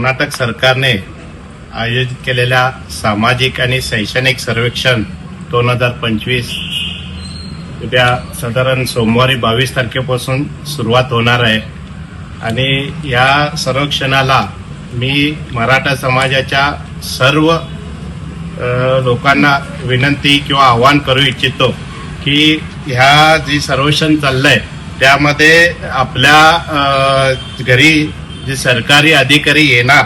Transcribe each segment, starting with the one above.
कर्नाटक सरकारने आयोजित केलेल्या सामाजिक आणि शैक्षणिक सर्वेक्षण दोन हजार पंचवीस उद्या साधारण सोमवारी बावीस तारखेपासून सुरुवात होणार आहे. आणि या सर्वेक्षणाला मी मराठा समाजाच्या सर्व लोकांना विनंती किंवा आवाहन करू इच्छितो की ह्या जी सर्वेक्षण चाललं आहे त्यामध्ये आपल्या घरी जे सरकारी अधिकारी येणार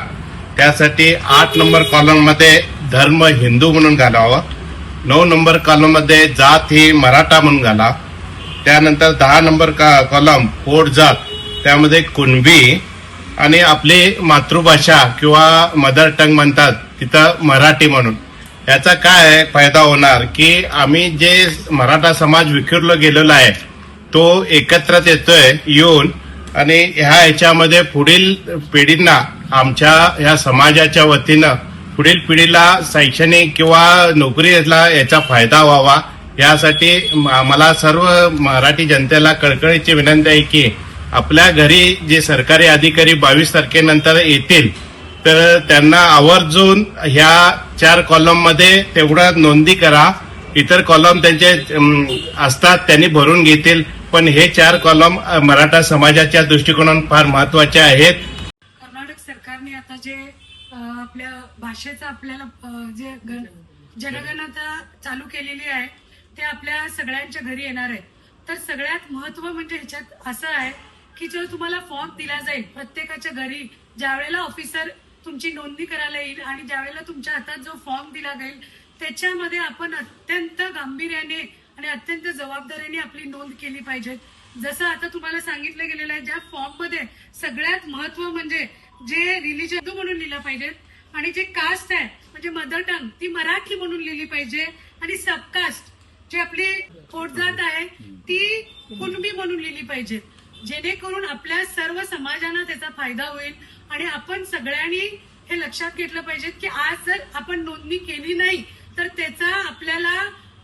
त्यासाठी आठ नंबर कॉलममध्ये धर्म हिंदू म्हणून घालावा नऊ नंबर कॉलममध्ये जात ही मराठा म्हणून घाला त्यानंतर दहा नंबर का कॉलम पोट जात त्यामध्ये कुणबी आणि आपली मातृभाषा किंवा मदर टंग म्हणतात तिथं मराठी म्हणून. याचा काय फायदा होणार की आम्ही जे मराठा समाज विखुरलो गेलेलो आहे तो एकत्रित येतोय येऊन आणि ह्या याच्यामध्ये पुढील पिढींना आमच्या ह्या समाजाच्या वतीनं पुढील पिढीला शैक्षणिक किंवा नोकरीला याचा फायदा व्हावा यासाठी मला सर्व मराठी जनतेला कळकळीची विनंती आहे की आपल्या घरी जे सरकारी अधिकारी बावीस तारखेनंतर येतील तर त्यांना आवर्जून ह्या चार कॉलममध्ये तेवढा नोंदी करा. इतर कॉलम त्यांचे असतात त्यांनी भरून घेतील. पण हे चार कॉलम मराठा समाजाच्या दृष्टिकोनातून फार महत्त्वाचे आहेत. कर्नाटक सरकारने आता जे आपल्या भाषेचं आपल्याला जे गण- जनगणना चालू केलेली आहे ते आपल्या सगळ्यांच्या घरी येणार आहे तर सगळ्यात महत्त्व म्हणजे ह्याच्यात असं आहे की जेव्हा तुम्हाला फॉर्म दिला जाईल प्रत्येकाच्या घरी ज्या वेळेला ऑफिसर तुमची नोंदणी करायला येईल आणि ज्यावेळेला तुमच्या हातात जो फॉर्म दिला जाईल त्याच्यामध्ये आपण अत्यंत गांभीर्याने आणि अत्यंत जबाबदारीने आपली नोंद केली पाहिजे. जसं आता तुम्हाला सांगितलं गेलेलं आहे ज्या फॉर्ममध्ये सगळ्यात महत्त्व म्हणजे जे रिलिजन म्हणून लिहिलं पाहिजे आणि जे कास्ट आहे म्हणजे मदर टंग ती मराठी म्हणून लिहिली पाहिजे आणि सबकास्ट जी आपली पोटजात आहे ती कुणबी म्हणून लिहिली पाहिजे. जेणेकरून आपल्या सर्व समाजांना त्याचा फायदा होईल आणि आपण सगळ्यांनी हे लक्षात घेतलं पाहिजे की आज जर आपण नोंदणी केली नाही तर त्याचा आपल्याला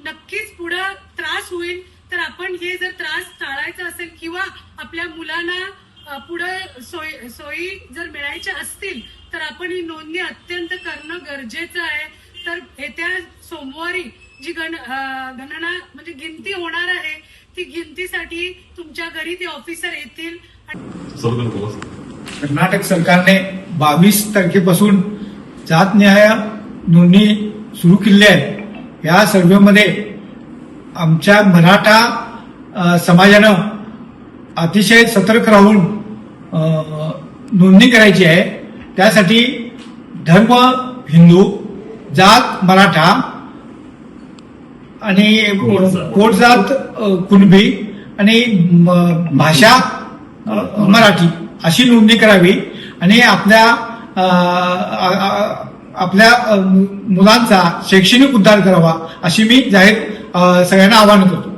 नक्कीच पुढं त्रास होईल. तर आपण हे जर त्रास टाळायचा असेल किंवा आपल्या मुलांना पुढं सोयी सोयी जर मिळायच्या असतील तर आपण ही नोंदणी अत्यंत करणं गरजेचं आहे. तर येत्या सोमवारी जी गण गणना म्हणजे गिनती होणार आहे ती गिनतीसाठी तुमच्या घरी ते ऑफिसर येतील. आणि कर्नाटक सरकारने बावीस तारखेपासून जातनिहाय नोंदणी सुरू केली आहे. या सर्व्हेमध्ये आमच्या मराठा समाजानं अतिशय सतर्क राहून नोंदणी करायची आहे. त्यासाठी धर्म हिंदू जात मराठा आणि पोटजात कुणबी आणि म- भाषा मराठी अशी नोंदणी करावी आणि आपल्या आपल्या मुलांचा शैक्षणिक उद्धार करावा अशी मी जाहीर सगळ्यांना आवाहन करतो.